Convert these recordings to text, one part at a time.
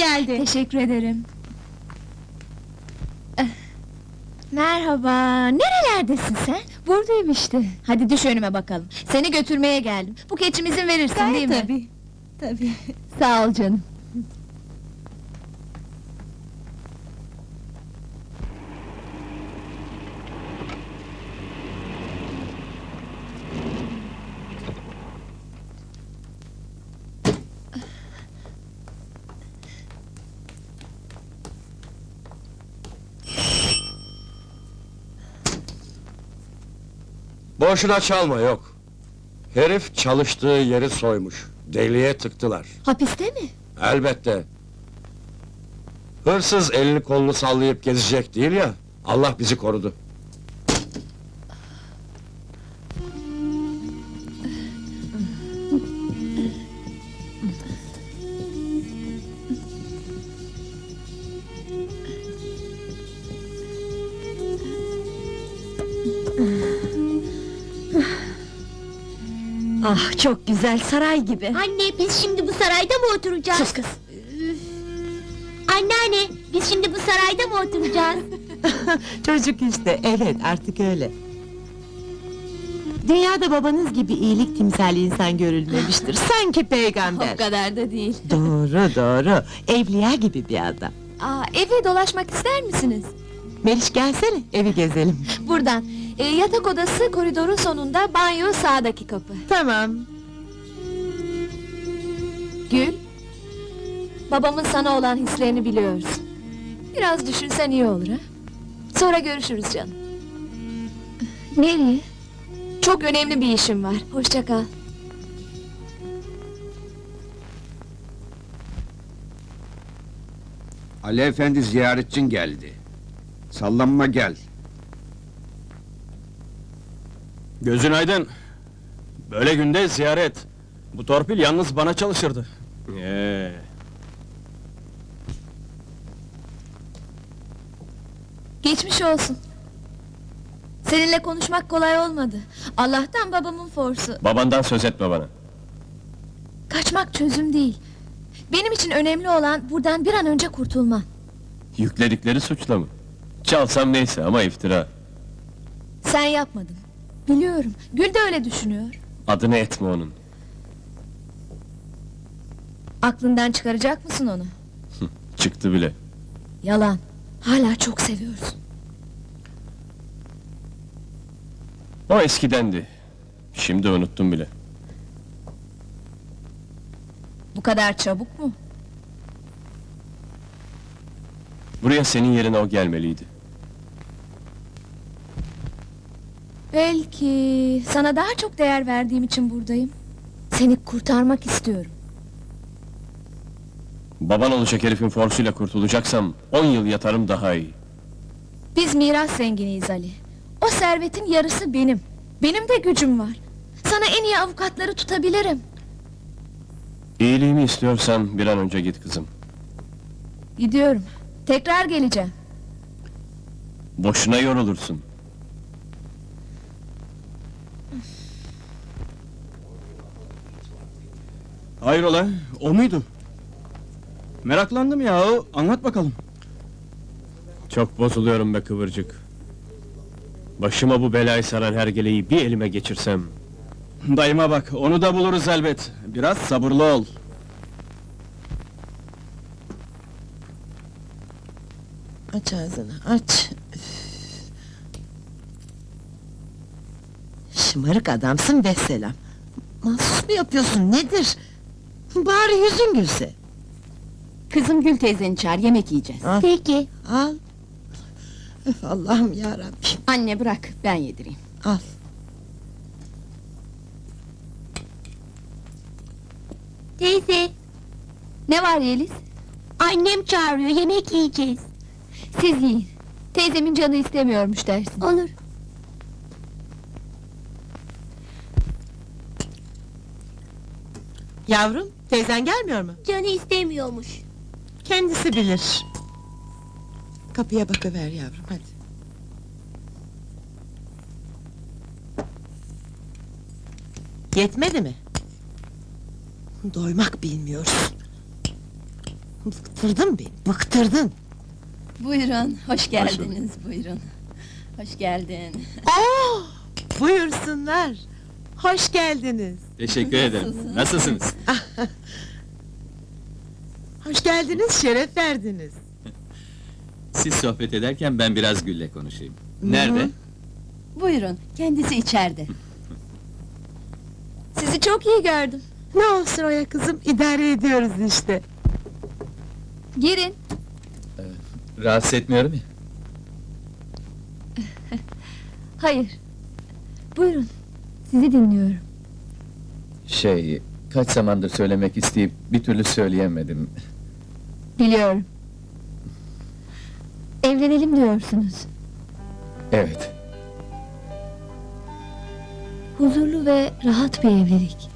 geldi. Teşekkür ederim. Eh, Merhaba, nerelerdesin sen? Buradayım işte. Hadi düş önüme bakalım. Seni götürmeye geldim. Bu keçim izin verirsin değil mi? Tabii. Tabii. Sağ ol canım. Boşuna çalma yok. Herif çalıştığı yeri soymuş. Deliye tıktılar. Hapiste mi? Elbette. Hırsız elini kolunu sallayıp gezecek değil ya. Allah bizi korudu. Ah çok güzel saray gibi. Anne biz şimdi bu sarayda mı oturacağız? Sus kız. Anneanne biz şimdi bu sarayda mı oturacağız? Çocuk işte, evet artık öyle. Dünyada babanız gibi iyilik timsali insan görülmemiştir. Sanki peygamber. O kadar da değil. doğru doğru, evliya gibi bir adam. Aa, eve dolaşmak ister misiniz? Meliş gelsene, evi gezelim. Buradan. Ee, yatak odası koridorun sonunda, banyo sağdaki kapı. Tamam. Gül. Babamın sana olan hislerini biliyoruz. Biraz düşünsen iyi olur ha. Sonra görüşürüz canım. Nereye? Çok önemli bir işim var. Hoşça kal. Ali Efendi ziyaretçin geldi. Sallanma gel. Gözün aydın. Böyle günde ziyaret. Bu torpil yalnız bana çalışırdı. Ee, Geçmiş olsun. Seninle konuşmak kolay olmadı. Allah'tan babamın forsu. babandan söz etme bana. Kaçmak çözüm değil. Benim için önemli olan buradan bir an önce kurtulman. Yükledikleri suçla mı? Çalsam neyse ama iftira. Sen yapmadın. Biliyorum. Gül de öyle düşünüyor. Adını etme onun. Aklından çıkaracak mısın onu? Çıktı bile. Yalan. Hala çok seviyorsun. O eskidendi. Şimdi unuttum bile. Bu kadar çabuk mu? Buraya senin yerine o gelmeliydi. Belki sana daha çok değer verdiğim için buradayım. Seni kurtarmak istiyorum. Baban olacak herifin forsuyla kurtulacaksam... ...on yıl yatarım daha iyi. Biz miras zenginiyiz Ali. O servetin yarısı benim. Benim de gücüm var. Sana en iyi avukatları tutabilirim. İyiliğimi istiyorsan bir an önce git kızım. Gidiyorum. Tekrar geleceğim. Boşuna yorulursun. Hayrola, o muydu? Meraklandım ya, anlat bakalım. Çok bozuluyorum be kıvırcık. Başıma bu belayı saran hergeleyi bir elime geçirsem... Dayıma bak, onu da buluruz elbet. Biraz sabırlı ol. Aç ağzını, aç. Üf. Şımarık adamsın vesselam. Mahsus mu yapıyorsun, nedir? Bari yüzün gülse. Kızım Gül teyzeni çağır yemek yiyeceğiz. Al, Peki. al. Öf Allah'ım ya Rabbim. Anne bırak ben yedireyim. Al. Teyze Ne var Yeliz? annem çağırıyor yemek yiyeceğiz. Siz yiyin. Teyzemin canı istemiyormuş dersin. Olur. Yavrum, teyzen gelmiyor mu? Canı istemiyormuş. Kendisi bilir. Kapıya bakıver yavrum, hadi. Yetmedi mi? Doymak bilmiyorsun. Bıktırdın beni, bıktırdın. Buyurun, hoş geldiniz, buyurun. Hoş geldin. Oh, buyursunlar. Hoş geldiniz. Teşekkür ederim. Nasılsınız? Hoş geldiniz, şeref verdiniz. Siz sohbet ederken ben biraz Gül'le konuşayım. Nerede? Buyurun, kendisi içeride. Sizi çok iyi gördüm. Ne olsun Oya kızım, idare ediyoruz işte. Girin. Rahatsız etmiyorum ya. Hayır. Buyurun. Sizi dinliyorum. Şey, kaç zamandır söylemek isteyip bir türlü söyleyemedim. Biliyorum. Evlenelim diyorsunuz. Evet, Huzurlu ve rahat bir evlilik.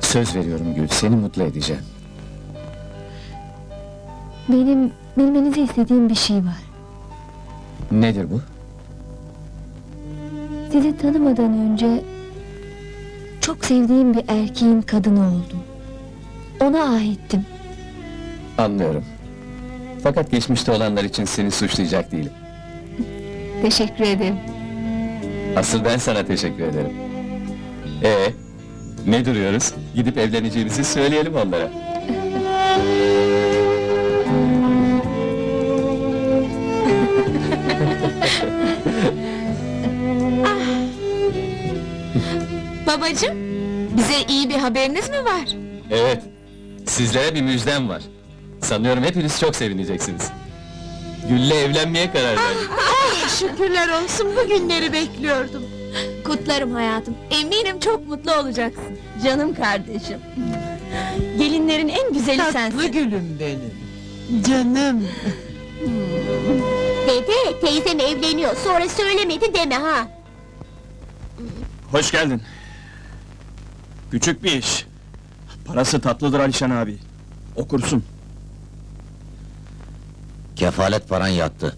söz veriyorum Gül, seni mutlu edeceğim. Benim bilmenizi istediğim bir şey var. Nedir bu? Sizi tanımadan önce çok sevdiğim bir erkeğin kadını oldum. Ona aittim. Anlıyorum. Fakat geçmişte olanlar için seni suçlayacak değilim. Teşekkür ederim. Asıl ben sana teşekkür ederim. Ee, ne duruyoruz? Gidip evleneceğimizi söyleyelim onlara. Babacığım, bize iyi bir haberiniz mi var? Evet, sizlere bir müjdem var. Sanıyorum hepiniz çok sevineceksiniz. Gül'le evlenmeye karar verdik. Şükürler olsun, bu günleri bekliyordum. Kutlarım hayatım. Eminim çok mutlu olacaksın. Canım kardeşim. Gelinlerin en güzeli Tatlı sensin. gülüm benim. Canım. Dede teyzem evleniyor sonra söylemedi deme ha. Hoş geldin. Küçük bir iş. Parası tatlıdır Alişan abi. Okursun. Kefalet paran yattı.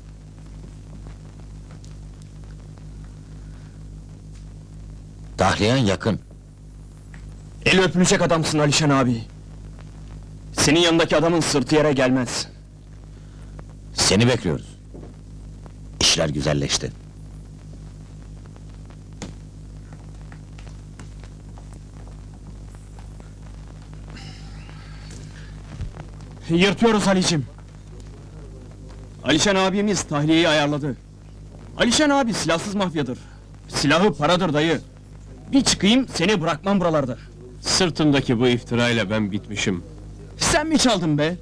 Tahliyen yakın. El öpülecek adamsın Alişan abi. Senin yanındaki adamın sırtı yere gelmez. Seni bekliyoruz. İşler güzelleşti. Yırtıyoruz Ali'cim. Alişan abimiz tahliyeyi ayarladı. Alişan abi silahsız mafyadır. Silahı paradır dayı. Bir çıkayım seni bırakmam buralarda. Sırtımdaki bu iftirayla ben bitmişim. Sen mi çaldın be?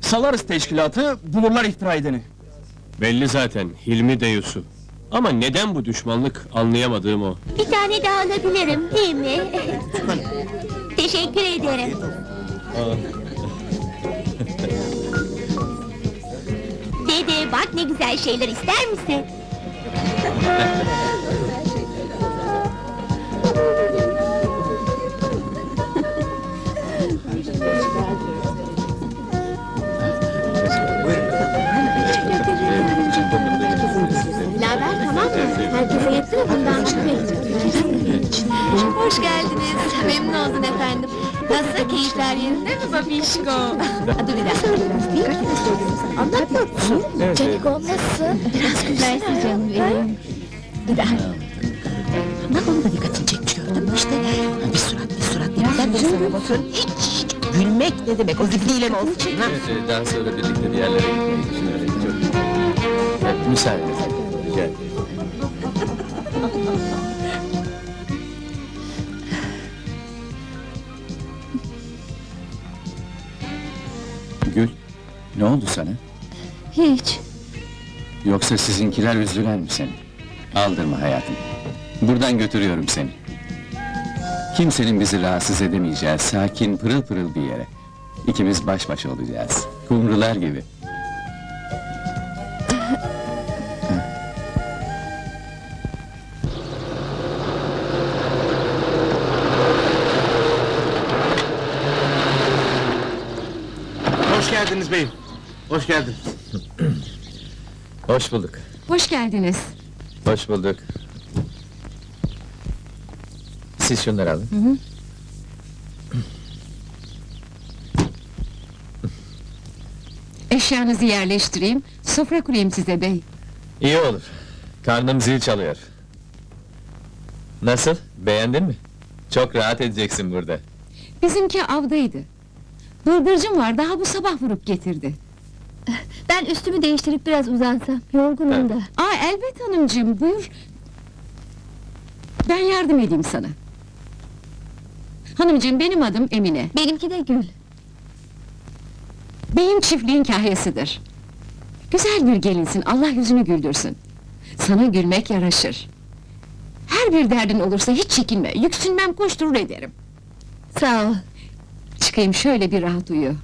Salarız teşkilatı, bulurlar iftira edeni. Belli zaten, Hilmi Deyus'u. Ama neden bu düşmanlık anlayamadığım o. Bir tane daha alabilirim değil mi? Teşekkür ederim. Dede bak ne güzel şeyler ister misin? Laver tamam mı? Herkese yetti mi bundan Hoş geldiniz. Memnun oldum efendim. Nasıl keyifler yerinde mi babişko? Dur bir dakika. Anlat musun? Canik olmasın. Biraz gülersin canım benim. Bir daha. Bak onun da dikkatini çekmiş gördün mü işte? Bir surat, bir surat. Neden de sana bakıyorum? Hiç, hiç. Gülmek ne demek? O zifliyle mi olsun? Ha? Evet, daha sonra birlikte bir yerlere gitmeyi düşünüyoruz. Çok... Evet, müsaadenizle. Rica ederim. Ne oldu sana? Hiç. Yoksa sizinkiler üzdüler mi seni? Aldırma hayatım. Buradan götürüyorum seni. Kimsenin bizi rahatsız edemeyeceği sakin, pırıl pırıl bir yere. İkimiz baş başa olacağız. Kumrular gibi. Hoş geldin. Hoş bulduk. Hoş geldiniz. Hoş bulduk. Siz şunları alın. Eşyanızı yerleştireyim, sofra kurayım size bey. İyi olur. Karnım zil çalıyor. Nasıl? Beğendin mi? Çok rahat edeceksin burada. Bizimki avdaydı. Bıldırcın var, daha bu sabah vurup getirdi. Ben üstümü değiştirip biraz uzansam. Yorgunum da. Aa elbet hanımcığım, buyur. Ben yardım edeyim sana. Hanımcığım benim adım Emine. Benimki de Gül. Beyim çiftliğin kahyasıdır. Güzel bir gelinsin, Allah yüzünü güldürsün. Sana gülmek yaraşır. Her bir derdin olursa hiç çekinme, yüksünmem koşturur ederim. Sağ ol. Çıkayım şöyle bir rahat uyu.